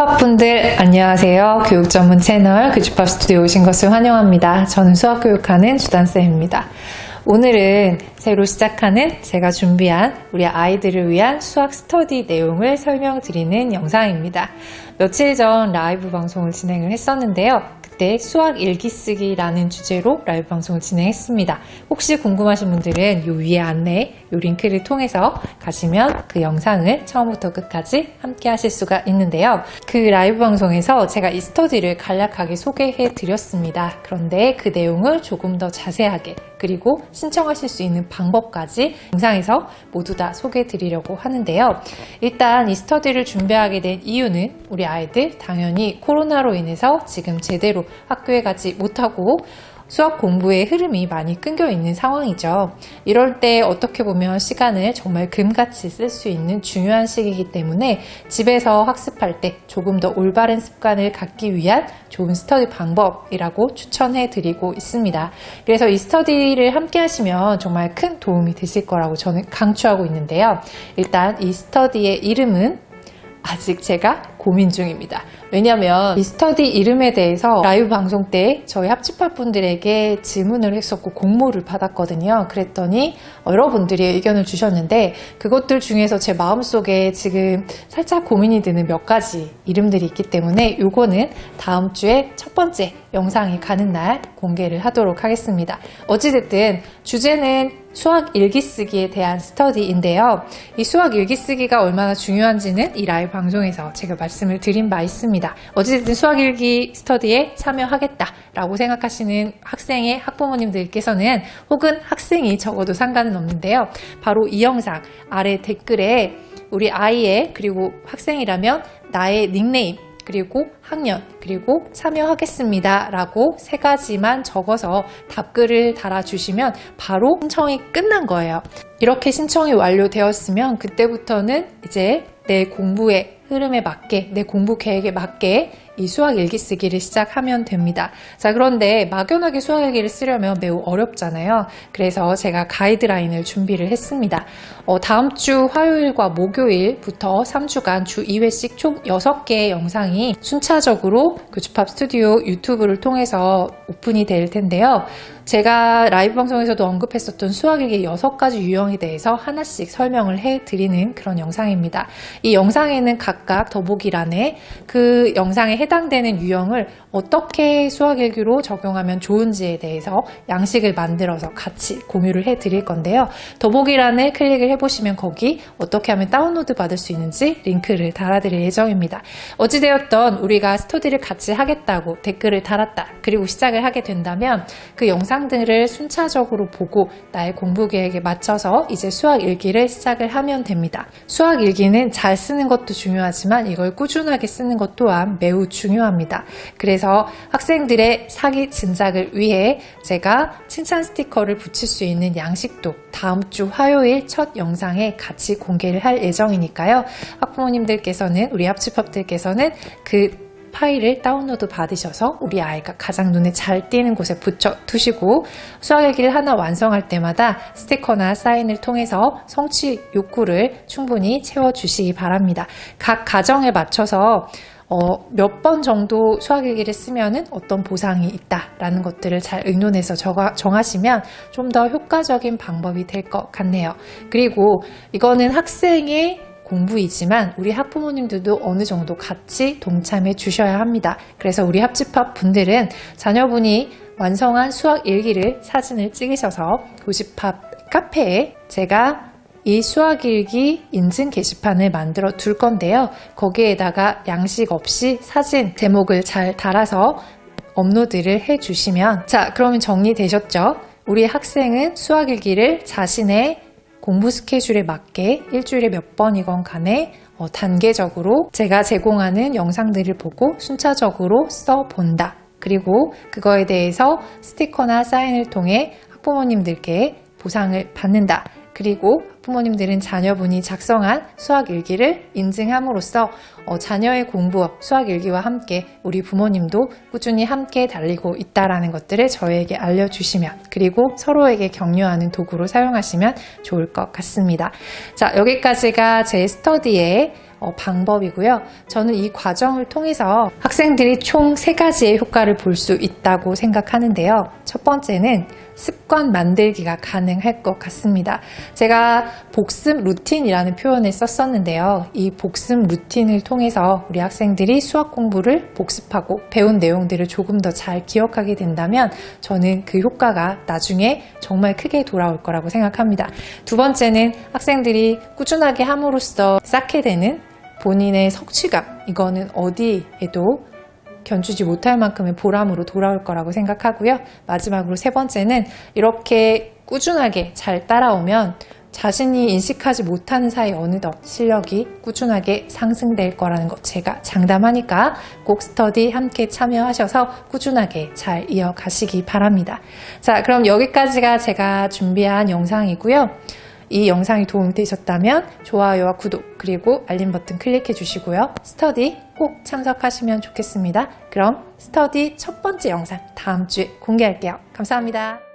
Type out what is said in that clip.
교집합분들 안녕하세요. 교육 전문 채널 교집합 스튜디오 오신 것을 환영합니다. 저는 수학 교육하는 주단쌤입니다. 오늘은 새로 시작하는 제가 준비한 우리 아이들을 위한 수학 스터디 내용을 설명드리는 영상입니다. 며칠 전 라이브 방송을 진행을 했었는데요. 그때 수학 일기 쓰기라는 주제로 라이브 방송을 진행했습니다. 혹시 궁금하신 분들은 요 위에 안내, 요 링크를 통해서 가시면 그 영상을 처음부터 끝까지 함께 하실 수가 있는데요. 그 라이브 방송에서 제가 이 스터디를 간략하게 소개해 드렸습니다. 그런데 그 내용을 조금 더 자세하게 그리고 신청하실 수 있는 방법까지 영상에서 모두 다 소개해 드리려고 하는데요. 일단 이 스터디를 준비하게 된 이유는 우리 아이들 당연히 코로나로 인해서 지금 제대로 학교에 가지 못하고 수학 공부의 흐름이 많이 끊겨 있는 상황이죠. 이럴 때 어떻게 보면 시간을 정말 금같이 쓸 수 있는 중요한 시기이기 때문에 집에서 학습할 때 조금 더 올바른 습관을 갖기 위한 좋은 스터디 방법이라고 추천해 드리고 있습니다. 그래서 이 스터디를 함께 하시면 정말 큰 도움이 되실 거라고 저는 강추하고 있는데요. 일단 이 스터디의 이름은 아직 제가 고민 중입니다. 왜냐면 이 스터디 이름에 대해서 라이브 방송 때 저희 합집합 분들에게 질문을 했었고 공모를 받았거든요. 그랬더니 여러분들이 의견을 주셨는데 그것들 중에서 제 마음속에 지금 살짝 고민이 드는 몇 가지 이름들이 있기 때문에 요거는 다음 주에 첫 번째 영상이 가는 날 공개를 하도록 하겠습니다. 어찌됐든 주제는 수학 일기 쓰기에 대한 스터디인데요. 이 수학 일기 쓰기가 얼마나 중요한지는 이 라이브 방송에서 제가 말씀을 드린 바 있습니다. 어찌됐든 수학 일기 스터디에 참여하겠다라고 생각하시는 학생의 학부모님들께서는 혹은 학생이 적어도 상관은 없는데요. 바로 이 영상 아래 댓글에 우리 아이의 그리고 학생이라면 나의 닉네임 그리고 학년, 그리고 참여하겠습니다. 라고 세 가지만 적어서 답글을 달아주시면 바로 신청이 끝난 거예요. 이렇게 신청이 완료되었으면 그때부터는 이제 내 공부의 흐름에 맞게, 내 공부 계획에 맞게 이 수학 일기 쓰기를 시작하면 됩니다. 자, 그런데 막연하게 수학 일기를 쓰려면 매우 어렵잖아요. 그래서 제가 가이드라인을 준비를 했습니다. 어, 다음 주 화요일과 목요일부터 3주간 주 2회씩 총 6개의 영상이 순차적으로 교집합 스튜디오 유튜브를 통해서 오픈이 될 텐데요. 제가 라이브 방송에서도 언급했었던 수학 일기 6가지 유형에 대해서 하나씩 설명을 해 드리는 그런 영상입니다. 이 영상에는 각각 더보기란에 그 영상에 해당되는 유형을 어떻게 수학일기로 적용하면 좋은지에 대해서 양식을 만들어서 같이 공유를 해 드릴 건데요. 더보기란을 클릭을 해보시면 거기 어떻게 하면 다운로드 받을 수 있는지 링크를 달아드릴 예정입니다. 어찌되었던 우리가 스터디를 같이 하겠다고 댓글을 달았다. 그리고 시작을 하게 된다면 그 영상들을 순차적으로 보고 나의 공부 계획에 맞춰서 이제 수학 일기를 시작을 하면 됩니다. 수학 일기는 잘 쓰는 것도 중요하지만 이걸 꾸준하게 쓰는 것 또한 매우 중요합니다. 그래서 학생들의 사기 진작을 위해 제가 칭찬 스티커를 붙일 수 있는 양식도 다음 주 화요일 첫 영상에 같이 공개를 할 예정이니까요. 학부모님들께서는 우리 합집합들께서는 그 파일을 다운로드 받으셔서 우리 아이가 가장 눈에 잘 띄는 곳에 붙여 두시고 수학일기를 하나 완성할 때마다 스티커나 사인을 통해서 성취 욕구를 충분히 채워주시기 바랍니다. 각 가정에 맞춰서 어, 몇 번 정도 수학일기를 쓰면은 어떤 보상이 있다라는 것들을 잘 의논해서 정하, 정하시면 좀 더 효과적인 방법이 될 것 같네요. 그리고 이거는 학생의 공부이지만 우리 학부모님들도 어느 정도 같이 동참해 주셔야 합니다. 그래서 우리 합집합 분들은 자녀분이 완성한 수학 일기를 사진을 찍으셔서 교집합 카페에 제가 이 수학일기 인증 게시판을 만들어 둘 건데요. 거기에다가 양식 없이 사진 제목을 잘 달아서 업로드를 해 주시면 자, 그러면 정리되셨죠? 우리 학생은 수학일기를 자신의 공부 스케줄에 맞게 일주일에 몇 번이건 간에 어, 단계적으로 제가 제공하는 영상들을 보고 순차적으로 써 본다. 그리고 그거에 대해서 스티커나 사인을 통해 학부모님들께 보상을 받는다. 그리고 부모님들은 자녀분이 작성한 수학 일기를 인증함으로써 어, 자녀의 공부, 수학 일기와 함께 우리 부모님도 꾸준히 함께 달리고 있다라는 것들을 저에게 알려주시면 그리고 서로에게 격려하는 도구로 사용하시면 좋을 것 같습니다. 자, 여기까지가 제 스터디의 어, 방법이고요. 저는 이 과정을 통해서 학생들이 총 세 가지의 효과를 볼 수 있다고 생각하는데요. 첫 번째는 습관 만들기가 가능할 것 같습니다. 제가 복습 루틴이라는 표현을 썼었는데요. 이 복습 루틴을 통해서 우리 학생들이 수학 공부를 복습하고 배운 내용들을 조금 더 잘 기억하게 된다면 저는 그 효과가 나중에 정말 크게 돌아올 거라고 생각합니다. 두 번째는 학생들이 꾸준하게 함으로써 쌓게 되는 본인의 성취감, 이거는 어디에도 견주지 못할 만큼의 보람으로 돌아올 거라고 생각하고요. 마지막으로 세 번째는 이렇게 꾸준하게 잘 따라오면 자신이 인식하지 못하는 사이 어느덧 실력이 꾸준하게 상승될 거라는 것 제가 장담하니까 꼭 스터디 함께 참여하셔서 꾸준하게 잘 이어가시기 바랍니다. 자, 그럼 여기까지가 제가 준비한 영상이고요. 이 영상이 도움되셨다면 좋아요와 구독 그리고 알림 버튼 클릭해 주시고요. 스터디 꼭 참석하시면 좋겠습니다. 그럼 스터디 첫 번째 영상 다음 주에 공개할게요. 감사합니다.